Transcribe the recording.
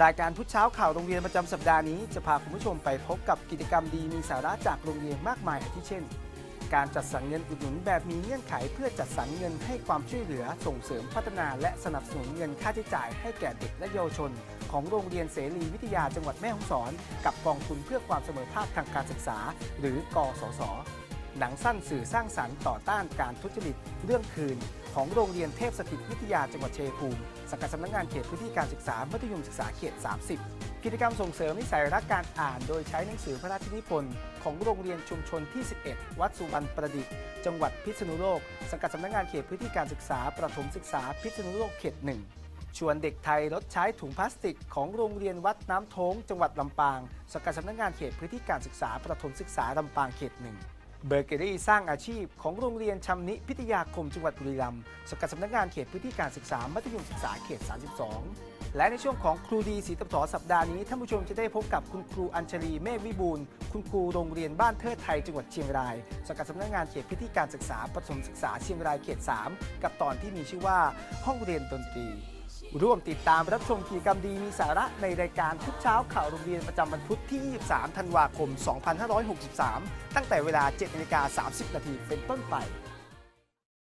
รายการพุทธเช้าข่าวโรงเรียนประจำสัปดาห์นี้จะพาคุณผู้ชมไปพบกับกิจกรรมดีมีสาระจากโรงเรียนมากมายอาที่เช่น การจัดสรรเงินอุดหนุนแบบมีเงื่อนไขเพื่อจัดสรรเงินให้ความช่วยเหลือส่งเสริมพัฒนาและสนับสนุนเงินค่าใช้จ่ายให้แก่เด็กและเยาวชน ของโรงเรียนเสรีวิทยาจังหวัดแม่ฮ่องสอน กับกองทุนเพื่อความเสมอภาคทางการศึกษา หรือกสศ หนังสั้นสื่อสร้างสรรค์ต่อต้านการทุจริตเรื่องคืน ของโรงเรียนเทพสถิตวิทยาจังหวัดเชัยภูมิสังกัดสำนักงานเขตพื้นที่การศึกษามัธยมศึกษาเขต 30 กิจกรรมส่งเสริมนิสัยรักการอ่าน โดยใช้หนังสือพระราชนิพนธ์ของโรงเรียนชุมชนที่ 11 วัดสุวรรณประดิษฐ์ จังหวัดพิษณุโลก สังกัดสำนักงานเขตพื้นที่การศึกษาประถมศึกษาพิษณุโลกเขตหนึ่งชวนเด็กไทยลดใช้ถุงพลาสติกของโรงเรียนวัดน้ำโท้ง จังหวัดลำปางสังกัดสำนักงานเขตพื้นที่การศึกษาประถมศึกษาลำปางเขตหนึ่ง เบเกอรี่สร้างอาชีพของโรงเรียนชำนิพิทยาคมจังหวัดบุรีรัมย์สังกัดสำนักงานเขตพื้นที่การศึกษามัธยมศึกษาเขต 32 และในช่วงของครูดีสีตำถอสัปดาห์นี้ท่านผู้ชมจะได้พบกับคุณครูอัญชลีเมฆวิบูลคุณครูโรงเรียนบ้านเทิดไทยจังหวัดเชียงรายสังกัดสำนักงานเขตพื้นที่การศึกษาประถมศึกษาเชียงรายเขต 3 กับตอนที่มีชื่อว่าห้องเรียนดนตรี ร่วมติดตามรับชมกิจกรรมดีมีสาระในรายการทุกเช้าข่าวโรงเรียนประจำวันพุธที่ 23 ธันวาคม 2563 ตั้งแต่เวลา 7นาฬิกา30 นาทีเป็นต้นไป